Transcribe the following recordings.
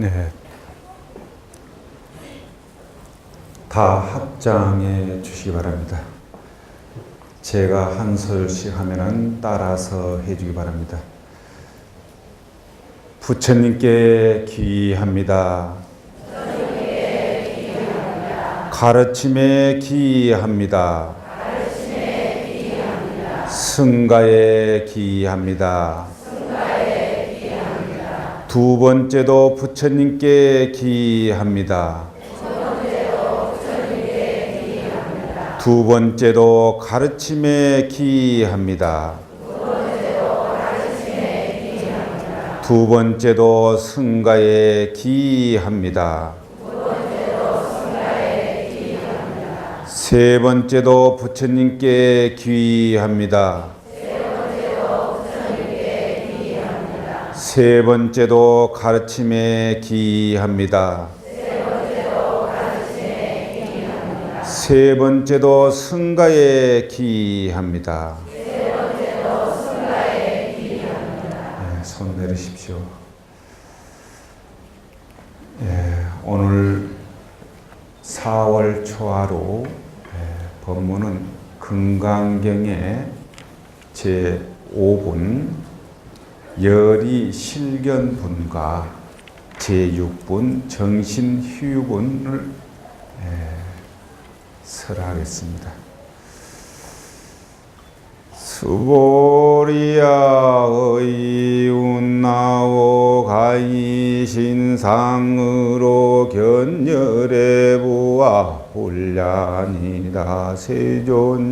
네. 다 합장해 주시기 바랍니다. 제가 한 소절씩 하면은 따라서 해주기 바랍니다. 부처님께 기합니다. 가르침에 기합니다. 승가에 기합니다. 두 번째도 부처님께 기합니다. 두 번째도 가르침에 기합니다. 두 번째도 승가에 기합니다. 세 번째도 부처님께 기합니다. 세 번째도 가르침에 기합니다. 세 번째도 승가에 기합니다. 네, 손 내리십시오. 예, 오늘 4월 초하루 예, 법문은 금강경의 제 5분 열이 실견분과 제 6분 정신휴분을 예, 설하겠습니다. 수보리야의 운나오 가이신상으로 견열해 부와 혼란이다 세존이시여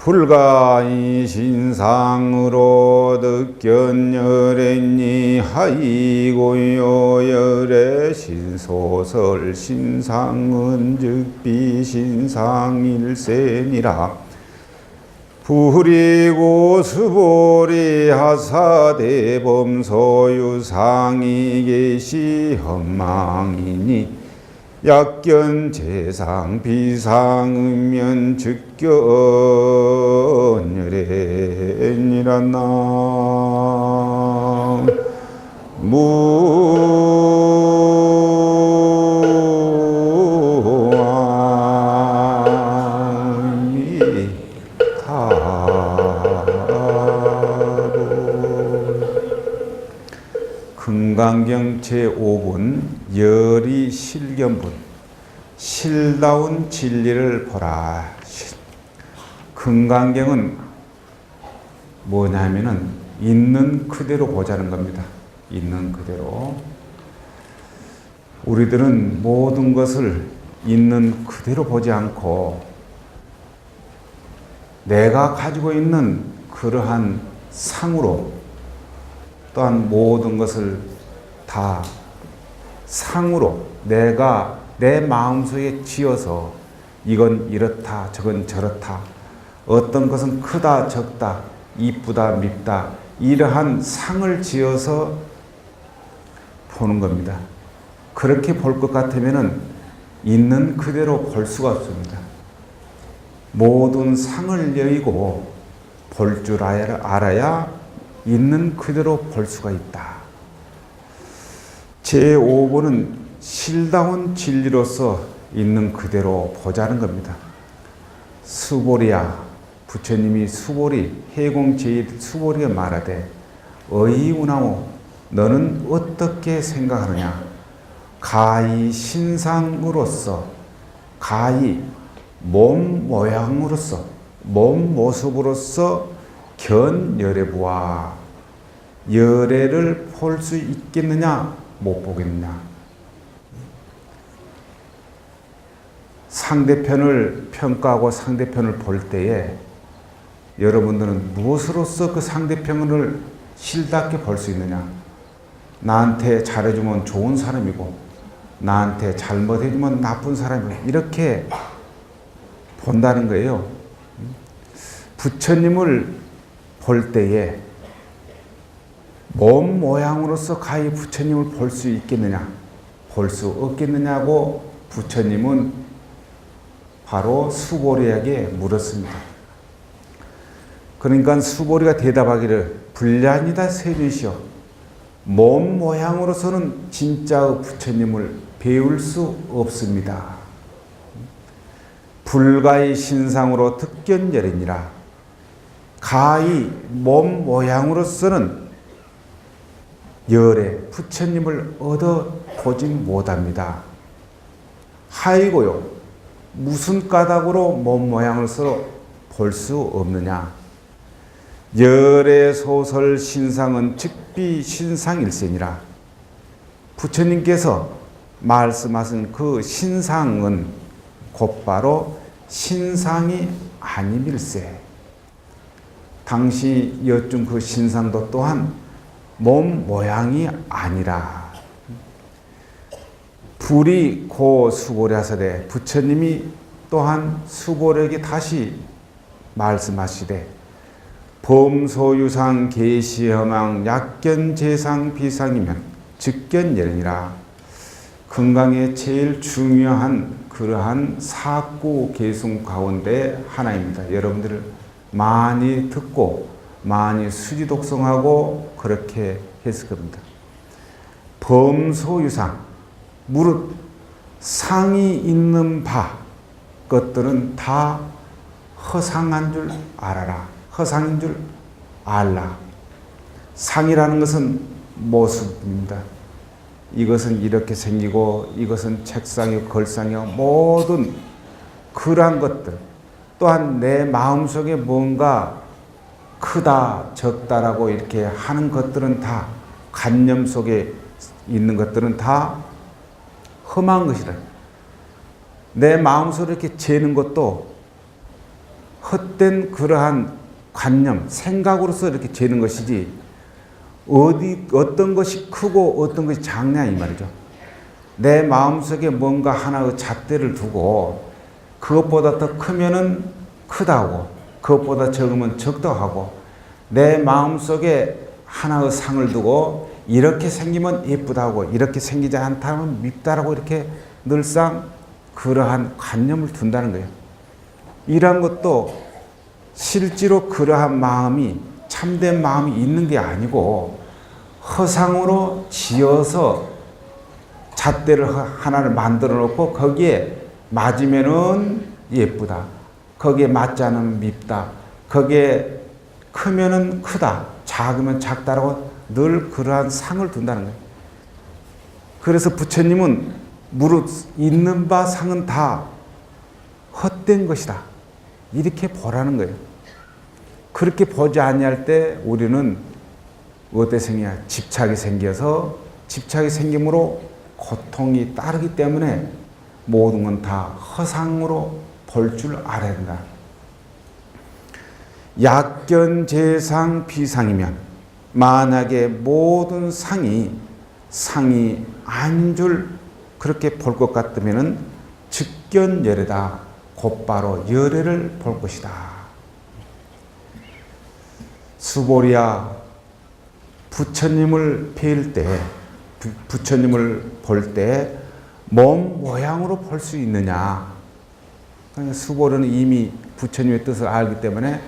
불가이 신상으로 득견열했니? 하이고요 열의 신소설 신상은 즉비 신상일세니라. 불이고 수보리 하사대범 소유상이 계시 험망이니 약견 재상 비상 음면 즉견열애니라나. 무아미 타로 금강경 제5분 열이 실견분 실다운 진리를 보라. 금강경은 뭐냐면은 있는 그대로 보자는 겁니다. 있는 그대로. 우리들은 모든 것을 있는 그대로 보지 않고 내가 가지고 있는 그러한 상으로 또한 모든 것을 다 상으로 내가 내 마음속에 지어서 이건 이렇다 저건 저렇다 어떤 것은 크다 적다 이쁘다 밉다 이러한 상을 지어서 보는 겁니다. 그렇게 볼 것 같으면은 있는 그대로 볼 수가 없습니다. 모든 상을 여의고 볼 줄 알아야 있는 그대로 볼 수가 있다. 제5번은 실다운 진리로서 있는 그대로 보자는 겁니다. 수보리야, 부처님이 수보리, 해공 제1 수보리가 말하되, 어이운하오, 너는 어떻게 생각하느냐? 가히 신상으로서, 가히 몸 모양으로서, 몸 모습으로서 견열애부와 열애를 볼 수 있겠느냐 못 보겠느냐 상대편을 평가하고 상대편을 볼 때에 여러분들은 무엇으로서 그 상대편을 실답게 볼 수 있느냐? 나한테 잘해주면 좋은 사람이고 나한테 잘못해주면 나쁜 사람이고 이렇게 본다는 거예요. 부처님을 볼 때에 몸 모양으로서 가히 부처님을 볼 수 있겠느냐, 볼 수 없겠느냐고 부처님은 바로 수보리에게 물었습니다. 그러니까 수보리가 대답하기를 불량이다 세주시오. 몸 모양으로서는 진짜의 부처님을 배울 수 없습니다. 불가의 신상으로 득견열이니라. 가히 몸 모양으로서는 열에 부처님을 얻어 보지 못합니다. 하이고요. 무슨 까닭으로 몸 모양으로서 볼수 없느냐? 열의 소설 신상은 즉비 신상일세니라. 부처님께서 말씀하신 그 신상은 곧바로 신상이 아님일세. 당시 여쭌 그 신상도 또한 몸 모양이 아니라 불이 고 수고랴서되 부처님이 또한 수고력이 다시 말씀하시되 범소유상 계시허망 약견 재상 비상이면 즉견열이라 건강에 제일 중요한 그러한 사구 계승 가운데 하나입니다. 여러분들 많이 듣고 많이 수지 독성하고 그렇게 했을 겁니다. 범소유상 무릇 상이 있는 바 것들은 다 허상한 줄 알아라. 허상인 줄 알라. 상이라는 것은 모습입니다. 이것은 이렇게 생기고 이것은 책상이고 걸상이고 모든 그러한 것들 또한 내 마음속에 뭔가 크다 적다라고 이렇게 하는 것들은 다 관념 속에 있는 것들은 다 험한 것이다. 내 마음속에 이렇게 재는 것도 헛된 그러한 관념, 생각으로서 이렇게 재는 것이지 어디 어떤 것이 크고 어떤 것이 작냐 이 말이죠. 내 마음속에 뭔가 하나의 잣대를 두고 그것보다 더 크면은 크다고 그것보다 적으면 적다고 하고 내 마음속에 하나의 상을 두고 이렇게 생기면 예쁘다고 이렇게 생기지 않다면 밉다라고 이렇게 늘상 그러한 관념을 둔다는 거예요. 이러한 것도 실제로 그러한 마음이 참된 마음이 있는 게 아니고 허상으로 지어서 잣대를 하나를 만들어 놓고 거기에 맞으면은 예쁘다. 거기에 맞지 않으면 밉다. 거기에 크면은 크다. 작으면 작다라고 늘 그러한 상을 둔다는 거예요. 그래서 부처님은 무릇 있는 바 상은 다 헛된 것이다. 이렇게 보라는 거예요. 그렇게 보지 아니할 때 우리는 어때 생겨? 집착이 생겨서 집착이 생김으로 고통이 따르기 때문에 모든 건 다 허상으로 볼 줄 알아야 된다. 약견 재상 비상이면 만약에 모든 상이 상이 아닌 줄 그렇게 볼 것 같으면은 즉견 열애다. 곧바로 열애를 볼 것이다. 수보리야 부처님을 뵐 때, 부처님을 볼 때 몸 모양으로 볼 수 있느냐? 그러니까 수보리는 이미 부처님의 뜻을 알기 때문에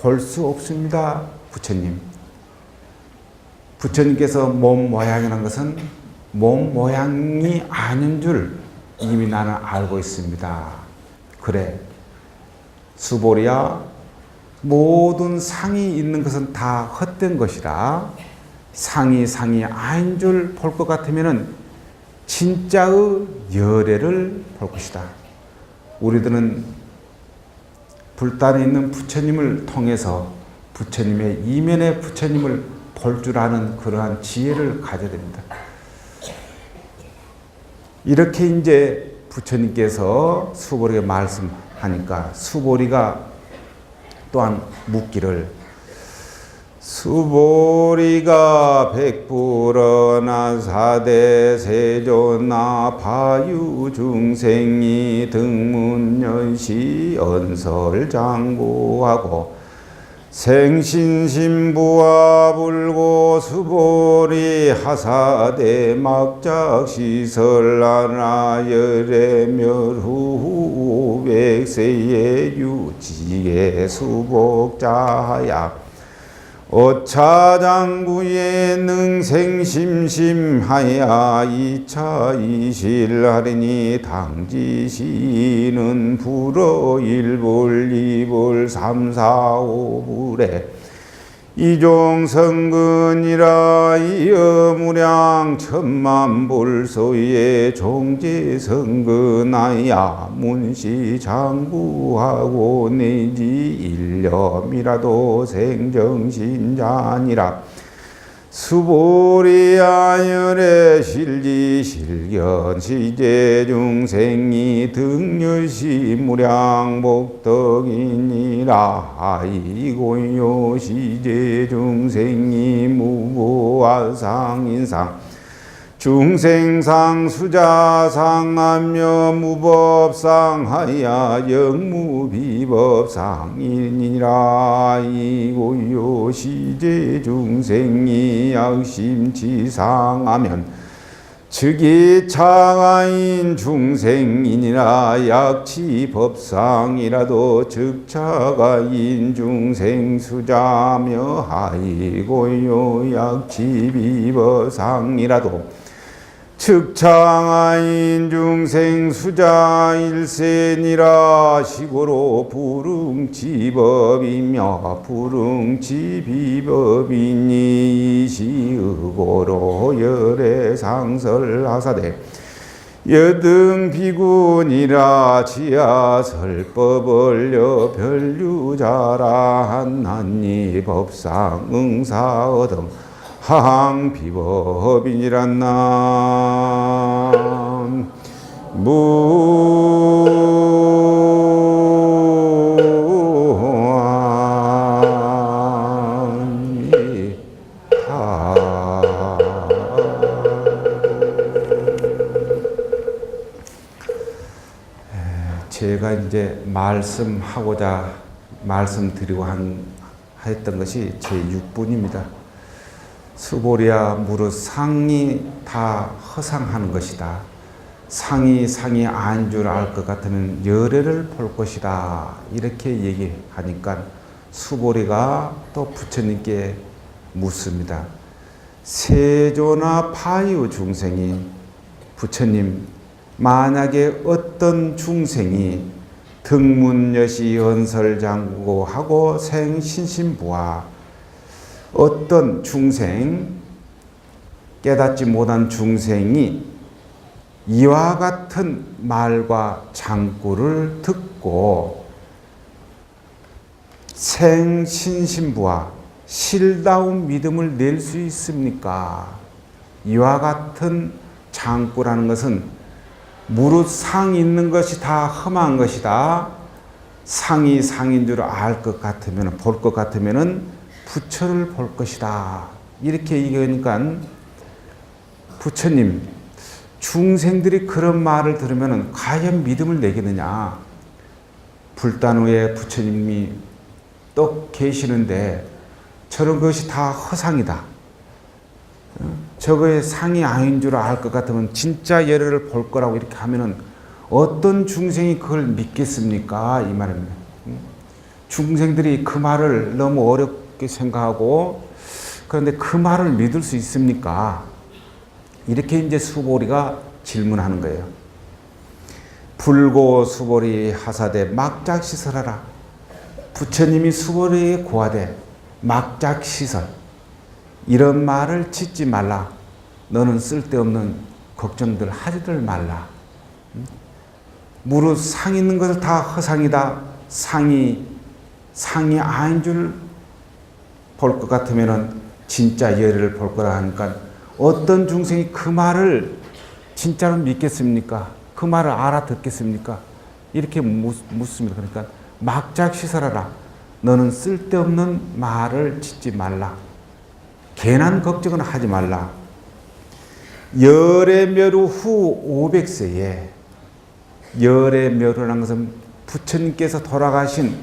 볼 수 없습니다. 부처님. 부처님께서 몸 모양이라는 것은 몸 모양이 아닌 줄 이미 나는 알고 있습니다. 그래. 수보리야, 모든 상이 있는 것은 다 헛된 것이라 상이 상이 아닌 줄 볼 것 같으면은 진짜의 열애를 볼 것이다. 우리들은 불단에 있는 부처님을 통해서 부처님의 이면의 부처님을 볼 줄 아는 그러한 지혜를 가져야 됩니다. 이렇게 이제 부처님께서 수보리에게 말씀하니까 수보리가 또한 묻기를 수보리가 백불어나 사대 세존나 바유 중생이 등문연시 언설장구하고 생신신부와 불고 수보리 하사대 막작시설나나 열애멸후 백세의 유지의 수복자야 오차장구에 능생심심하야 이차 이실하리니 당지시는 불어 일불 이불 삼사오불에 이종성근이라 이어무량 천만불소의 종지성근하야 문시장구하고 내지 일념이라도 생정신자니라 수보리아열의 실지 실견 시제 중생이 등유시 무량 복덕이니라 아이고요. 시제 중생이 무보아상 인상 중생상 수자상 암여 무법상 하야 영무비법상이니라 이고요 시제 중생이 약심치상하면 즉이 차가인 중생이니라 약치 법상이라도 즉차가인 중생 수자며 하이고요 약치 비법상이라도 측창하인 중생 수자 일센이라 시고로 부릉지법이며 부릉지비법이니 이시의고로 열애 상설하사대. 여등 비군이라 지하설법을 여 별유자라 한한니 법상 응사어등 하항 비법이니란 남 제가 이제 말씀하고자 말씀드리고 한 했던 것이 제 6분입니다. 수보리야 무릇 상이 다 허상하는 것이다. 상이 상이 아닌 줄 알 것 같으면 열애를 볼 것이다. 이렇게 얘기하니까 수보리가 또 부처님께 묻습니다. 세조나 파유 중생이 부처님 만약에 어떤 중생이 등문여시 연설장구하고 생신신부와 어떤 중생 깨닫지 못한 중생이 이와 같은 말과 장구를 듣고 생신신부와 실다운 믿음을 낼 수 있습니까? 이와 같은 장구라는 것은 무릇 상 있는 것이 다 험한 것이다. 상이 상인 줄 알 것 같으면 볼 것 같으면은 부처를 볼 것이다. 이렇게 얘기하니까 부처님 중생들이 그런 말을 들으면 과연 믿음을 내겠느냐? 불단 후에 부처님이 또 계시는데 저런 것이 다 허상이다. 저거의 상이 아닌 줄 알 것 같으면 진짜 예를 볼 거라고 이렇게 하면은 어떤 중생이 그걸 믿겠습니까? 이 말입니다. 중생들이 그 말을 너무 어렵 게 생각하고 그런데 그 말을 믿을 수 있습니까? 이렇게 이제 수보리가 질문하는 거예요. 불고 수보리 하사대 막작 시설하라. 부처님이 수보리에 고하되 막작 시설. 이런 말을 짓지 말라. 너는 쓸데없는 걱정들 하지들 말라. 무릇 상 있는 것을 다 허상이다. 상이 상이 아닌 줄 볼 것 같으면은 진짜 예를 볼 거라 하니까 어떤 중생이 그 말을 진짜로 믿겠습니까? 그 말을 알아듣겠습니까? 이렇게 묻, 묻습니다. 그러니까 막작 시설하라. 너는 쓸데없는 말을 짓지 말라. 괜한 걱정은 하지 말라. 열의 멸후 후 500세에 열의 멸후라는 것은 부처님께서 돌아가신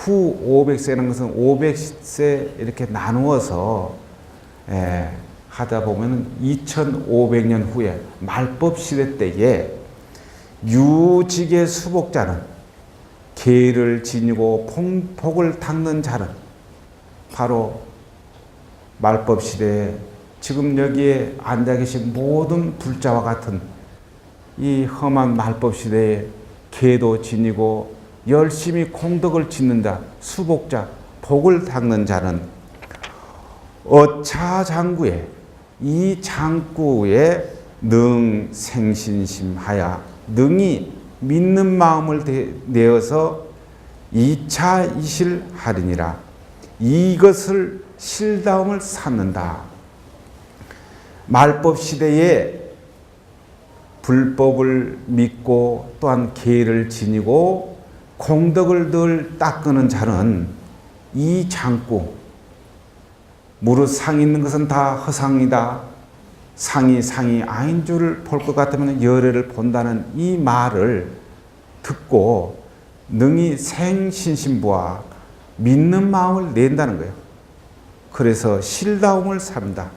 후 500세라는 것은 500세 이렇게 나누어서 예, 하다 보면 2500년 후에 말법 시대 때에 유직의 수복자는 개를 지니고 폭을 닦는 자는 바로 말법 시대에 지금 여기에 앉아 계신 모든 불자와 같은 이 험한 말법 시대에 개도 지니고 열심히 공덕을 짓는 자, 수복자, 복을 닦는 자는 어차 장구에 이 장구에 능 생신심하야 능이 믿는 마음을 대- 내어서 이차 이실 하리니라 이것을 실다움을 삼는다. 말법 시대에 불법을 믿고 또한 계를 지니고 공덕을 늘 닦는 자는 이 장구 무릇 상 있는 것은 다 허상이다. 상이 상이 아닌 줄을 볼 것 같으면 열애를 본다는 이 말을 듣고 능히 생신신부와 믿는 마음을 낸다는 거예요. 그래서 실다움을 삼다.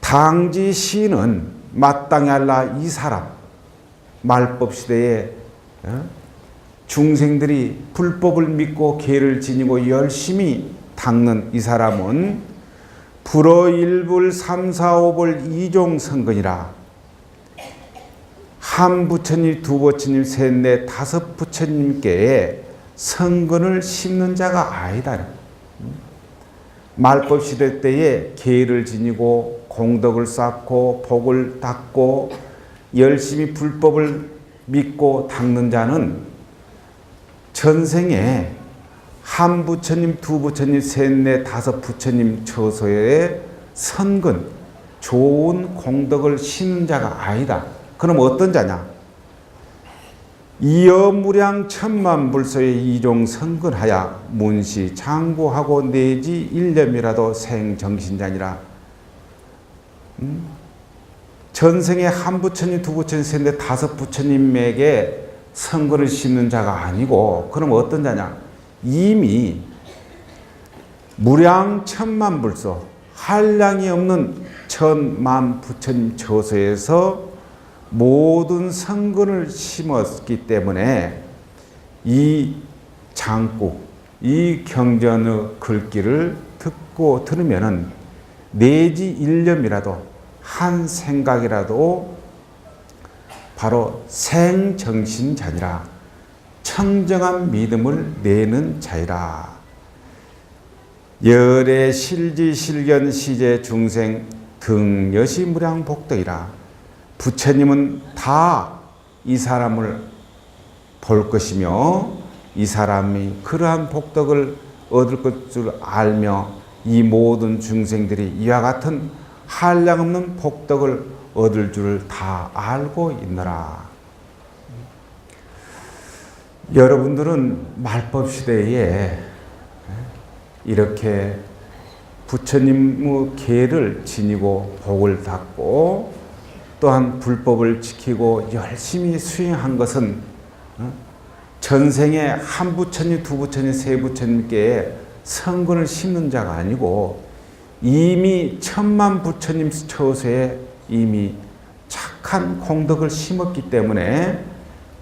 당지 시는 마땅히 할라 이 사람 말법 시대에 어? 중생들이 불법을 믿고 계를 지니고 열심히 닦는 이 사람은 불어 일불 삼사오불 이종 선근이라 한 부처님, 두 부처님, 셋, 넷, 다섯 부처님께 선근을 심는 자가 아니다. 말법 시대 때에 계를 지니고 공덕을 쌓고 복을 닦고 열심히 불법을 믿고 닦는 자는 전생에 한 부처님, 두 부처님, 셋, 넷, 다섯 부처님 처소에 선근 좋은 공덕을 심는 자가 아니다. 그럼 어떤 자냐? 이어무량 천만 불소의 이종 선근하야 문시 장구하고 내지 일념이라도 생정신자니라. 음? 전생에 한 부처님, 두 부처님, 셋, 넷, 다섯 부처님에게 선근을 심는 자가 아니고 그럼 어떤 자냐? 이미 무량 천만 불소 한량이 없는 천만 부처님 처소에서 모든 성근을 심었기 때문에 이 장구, 이 경전의 글귀를 듣고 들으면은 내지 일념이라도 한 생각이라도 바로 생정신자니라 청정한 믿음을 내는 자이라. 열의 실지 실견 시제 중생 등여시 무량 복덕이라. 부처님은 다 이 사람을 볼 것이며 이 사람이 그러한 복덕을 얻을 것줄 알며 이 모든 중생들이 이와 같은 한량없는 복덕을 얻을 줄을 다 알고 있노라. 여러분들은 말법 시대에 이렇게 부처님의 계를 지니고 복을 닦고 또한 불법을 지키고 열심히 수행한 것은 어? 전생에 한 부처님, 두 부처님, 세 부처님께 성근을 심는 자가 아니고 이미 천만 부처님 처소에 이미 착한 공덕을 심었기 때문에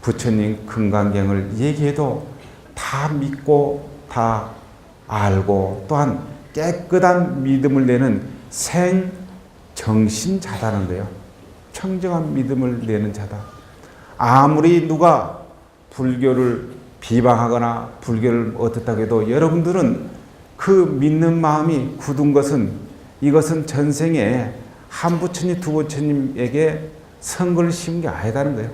부처님 금강경을 얘기해도 다 믿고 다 알고 또한 깨끗한 믿음을 내는 생 정신자다는 거예요. 청정한 믿음을 내는 자다. 아무리 누가 불교를 비방하거나 불교를 어떻다고 해도 여러분들은 그 믿는 마음이 굳은 것은 이것은 전생에 한 부처님, 두 부처님에게 선거를 심은 게 아니다는 거예요.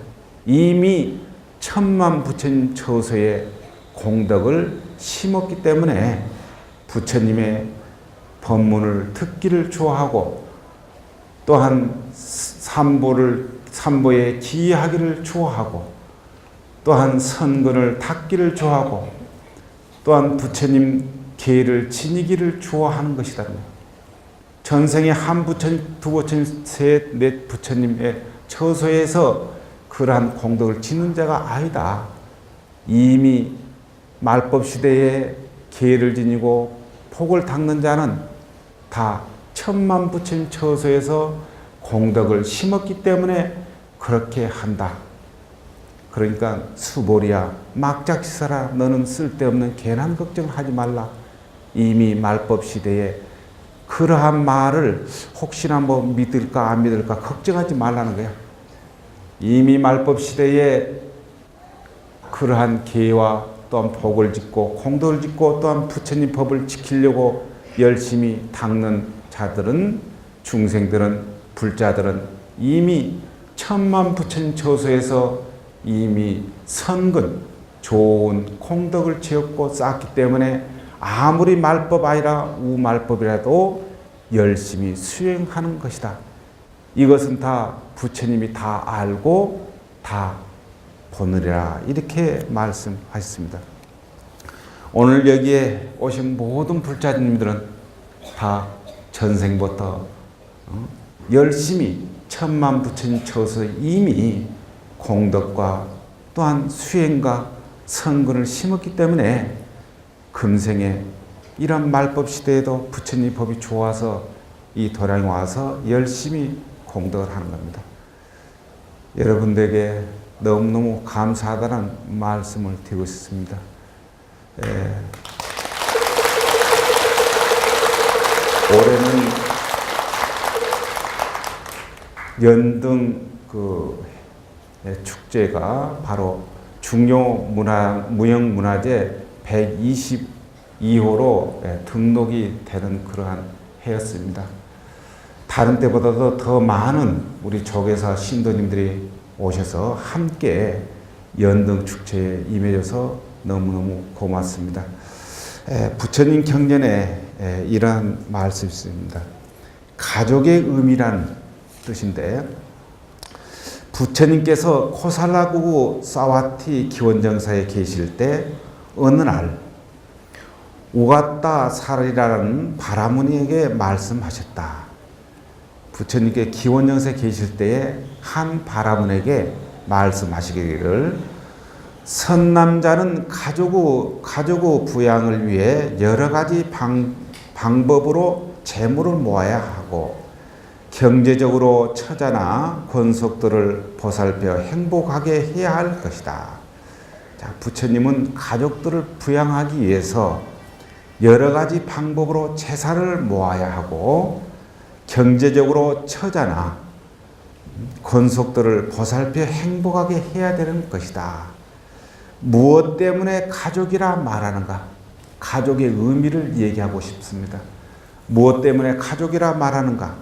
이미 천만 부처님 처소에 공덕을 심었기 때문에 부처님의 법문을 듣기를 좋아하고 또한 삼보를 삼보에 기하기를 좋아하고 또한 선근을 닦기를 좋아하고 또한 부처님 계를 지니기를 좋아하는 것이다. 전생에 한 부처님, 두 부처님, 셋, 넷 부처님의 처소에서 그러한 공덕을 짓는 자가 아니다. 이미 말법 시대에 계를 지니고 폭을 닦는 자는 다 천만 부처님 처소에서 공덕을 심었기 때문에 그렇게 한다. 그러니까 수보리야 막작시사라 너는 쓸데없는 괜한 걱정을 하지 말라. 이미 말법 시대에 그러한 말을 혹시나 뭐 믿을까 안 믿을까 걱정하지 말라는 거야. 이미 말법 시대에 그러한 계와 또한 복을 짓고 공덕을 짓고 또한 부처님 법을 지키려고 열심히 닦는 자들은 중생들은 불자들은 이미 천만 부처님 처소에서 이미 선근 좋은 공덕을 지었고 쌓았기 때문에 아무리 말법 아니라 우말법이라도 열심히 수행하는 것이다. 이것은 다 부처님이 다 알고 다 보느리라 이렇게 말씀하셨습니다. 오늘 여기에 오신 모든 불자님들은 다 전생부터 어, 열심히 천만 부처님 처서 이미 공덕과 또한 수행과 선근을 심었기 때문에 금생에 이런 말법 시대에도 부처님 법이 좋아서 이 도량에 와서 열심히 공덕을 하는 겁니다. 여러분들에게 너무너무 감사하다는 말씀을 드리고 싶습니다. 예. 올해는 연등 그 예, 축제가 바로 중요 문화 무형 문화재 122호로 예, 등록이 되는 그러한 해였습니다. 다른 때보다도 더 많은 우리 조계사 신도님들이 오셔서 함께 연등 축제에 임해줘서 너무너무 고맙습니다. 에, 부처님 경전에 에, 이러한 말씀이 있습니다. 가족의 의미란 뜻인데 부처님께서 코살라구구 사와티 기원정사에 계실 때 어느 날 오갔다 살리라는 바라무니에게 말씀하셨다. 부처님께 기원정사에 계실 때에 한 바라문에게 말씀하시기를 선남자는 가족의, 가족의 부양을 위해 여러 가지 방, 방법으로 재물을 모아야 하고 경제적으로 처자나 권속들을 보살펴 행복하게 해야 할 것이다. 자, 부처님은 가족들을 부양하기 위해서 여러 가지 방법으로 재산을 모아야 하고 경제적으로 처자나 권속들을 보살펴 행복하게 해야 되는 것이다. 무엇 때문에 가족이라 말하는가? 가족의 의미를 얘기하고 싶습니다. 무엇 때문에 가족이라 말하는가?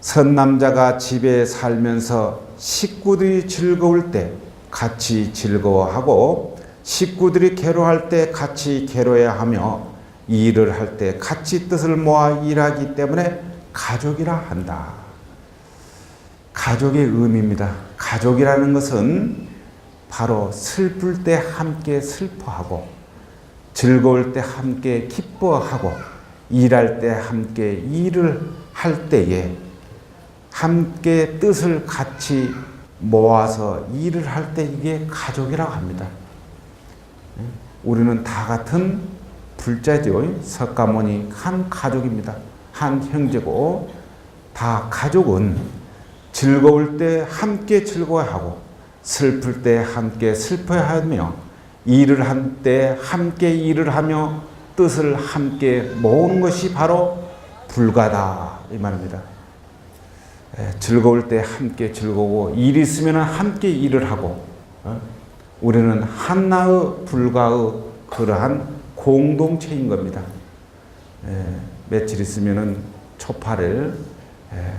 선남자가 집에 살면서 식구들이 즐거울 때 같이 즐거워하고 식구들이 괴로워할 때 같이 괴로워야 하며 일을 할 때 같이 뜻을 모아 일하기 때문에 가족이라 한다. 가족의 의미입니다. 가족이라는 것은 바로 슬플 때 함께 슬퍼하고 즐거울 때 함께 기뻐하고 일할 때 함께 일을 할 때에 함께 뜻을 같이 모아서 일을 할 때 이게 가족이라고 합니다. 우리는 다 같은 불자죠. 석가모니 한 가족입니다. 한 형제고 다 가족은 즐거울 때 함께 즐거워하고 슬플 때 함께 슬퍼야 하며 일을 할 때 함께 일을 하며 뜻을 함께 모으는 것이 바로 불가다 이 말입니다. 예, 즐거울 때 함께 즐거워 일 있으면 함께 일을 하고 어? 우리는 한나의 불가의 그러한 공동체인 겁니다. 예, 며칠 있으면은 초파를 예,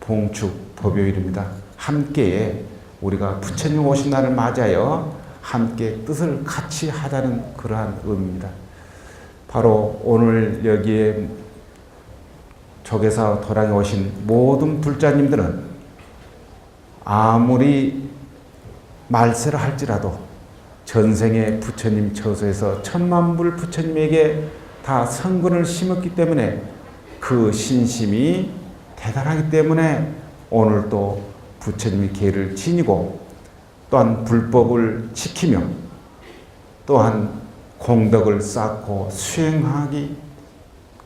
봉축 법요일입니다. 함께 우리가 부처님 오신 날을 맞아요. 함께 뜻을 같이 하자는 그러한 의미입니다. 바로 오늘 여기에 조계사 도량에 오신 모든 불자님들은 아무리 말세를 할지라도 전생에 부처님 처소에서 천만불 부처님에게 다 성근을 심었기 때문에 그 신심이 대단하기 때문에 오늘 또 부처님의 계를 지니고 또한 불법을 지키며 또한 공덕을 쌓고 수행하기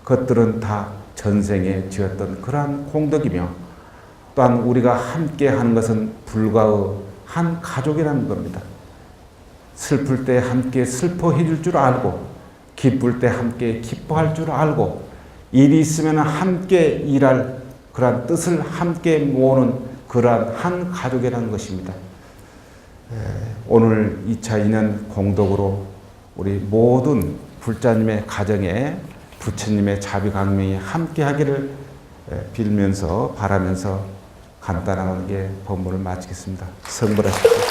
것들은 다 전생에 지었던 그러한 공덕이며 또한 우리가 함께 하는 것은 불가의 한 가족이라는 겁니다. 슬플 때 함께 슬퍼해 줄 줄 알고 기쁠 때 함께 기뻐할 줄 알고 일이 있으면 함께 일할 그러한 뜻을 함께 모으는 그러한 한 가족이라는 것입니다. 에, 오늘 2차 인연 공덕으로 우리 모든 불자님의 가정에 부처님의 자비 강명이 함께 하기를 에, 빌면서 바라면서 간단하게 법문을 마치겠습니다. 성불하십시오.